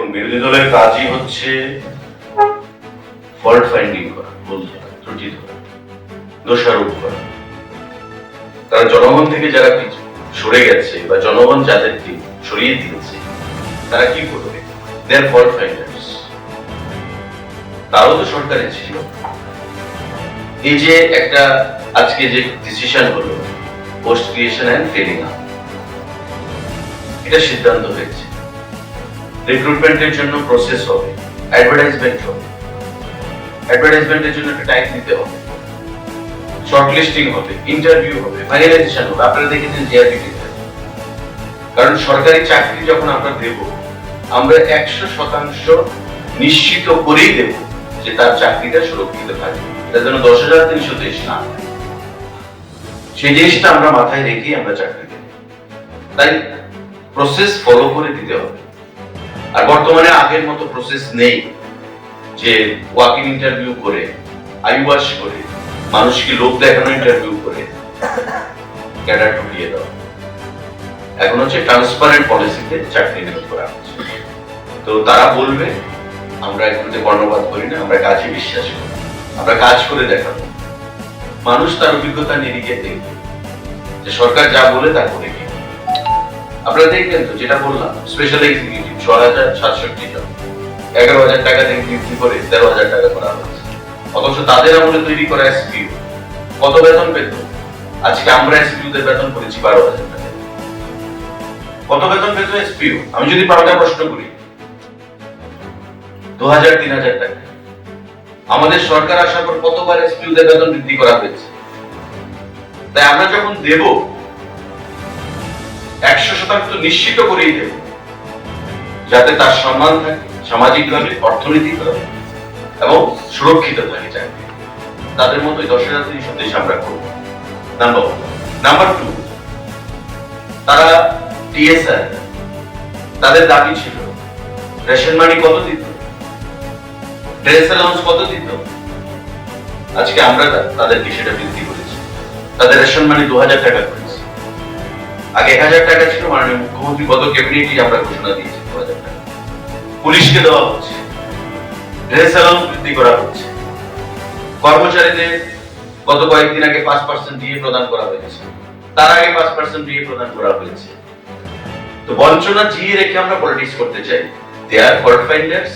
দেখুন, বিরোধী দলের কাজই হচ্ছে ফল্ট ফাইন্ডিং করা, ভুল ত্রুটি ধরা, দোষারোপ করা। তারা জনগণ থেকে যারা সরে গেছে বা জনগণ যাদেরকে সরিয়ে দিয়েছে, তারা কি করবে? দেয়ার ফল্ট ফাইন্ডার্স তারাও তো সরকারে ছিল। এই যে একটা আজকে যে ডিসিশন হলো পোস্ট ক্রিয়েশন অ্যান্ড ট্রেনিং এটা সিদ্ধান্ত হয়েছে। রিক্রুটমেন্টের জন্য প্রসেস হবে অ্যাডভার্টাইজমেন্ট হবে। অ্যাডভার্টাইজমেন্টের জন্য একটা টাইম দিতে হবে। শর্টলিস্টিং হবে ইন্টারভিউ হবে ফাইনালাইজেশন হবে। আপনারা দেখেছেন জিআরবিটি কারণ সরকারি চাকরি যখন আমরা দেব, আমরা একশো শতাংশ নিশ্চিত করেই দেব যে তার চাকরিটা সুরক্ষিত থাকবে। এটা যেন দশ হাজার তিনশো তেইশ না। সেই জিনিসটা আমরা মাথায় রেখেই আমরা চাকরি দেব। তাই প্রসেস ফলো করে দিতে হবে। আর বর্তমানে আগের মতো প্রসেস নেই যে ওয়াকিং ইন্টারভিউ করে আইওয়াশ করে, মানুষকে লোক দেখানো ইন্টারভিউ করে, ক্যাডার ঢুকিয়ে দেওয়া। এখন হচ্ছে ট্রান্সপারেন্ট পলিসিতে চাকরি নিয়োগ করা হচ্ছে। তো তারা বলবে, আমরা এগুলোতে কর্ণপাত করি না, আমরা কাজে বিশ্বাস করি, আমরা কাজ করে দেখাবো। মানুষ তার অভিজ্ঞতা নিরিখে দেখবে। যে সরকার যা বলে তা করে আপনারা দেখবেন তো, যেটা বললাম স্পেশাল এক্সিকিউটিভ ছ হাজার সাতষট্টি জন। এগারো হাজার টাকা থেকে বৃদ্ধি করে তেরো হাজার টাকা করা হয়েছে। অথচ তাদের আমলে তৈরি করা এসপিউ কত বেতন পেত? আজকে আমরা এসপিউ দের বেতন করেছি বারো হাজার টাকা। কত বেতন পেত এসপিউ আমি যদি পাল্টা প্রশ্ন করি, দু হাজার, তিন হাজার টাকা। আমাদের সরকার আসার পর কতবার এসপিউ দের বেতন বৃদ্ধি করা হয়েছে? তাই আমরা যখন দেব একশো শতাংশ নিশ্চিত করেই দেব। যাতে তার সম্মান থাকে সামাজিকভাবে অর্থনৈতিকভাবে এবং সুরক্ষিত থাকে চাকরি। তাদের মতোই দশ হাজার তিনশো দেশ আমরা করব। নাম্বার নাম্বার টু তারা টিএসআর তাদের দাবি ছিল, রেশন মানি কত দিত? ড্রেস অ্যালাউন্স কত দিত? আজকে আমরা তাদেরকে সেটা বৃদ্ধি করেছি। তাদের রেশন মানি দু হাজার টাকা করেছি। আগে এক হাজার টাকা ছিল, মাননীয় মুখ্যমন্ত্রী গত ক্যাবিনেটই আমরা ঘোষণা দিয়েছি দু হাজার টাকা। পুলিশকে দেওয়া হচ্ছে। ড্রেস অ্যালাউন্স বৃদ্ধি করা হচ্ছে। কর্মচারীদের গত কয়েকদিন আগে পাঁচ পার্সেন্ট দিয়ে প্রদান করা হয়েছে। তার আগে পাঁচ পার্সেন্ট দিয়ে প্রদান করা হয়েছে। তো বঞ্চনা জিয়ে রেখে আমরা পলিটিক্স করতে চাই। দে আর ফল্ট ফাইন্ডার্স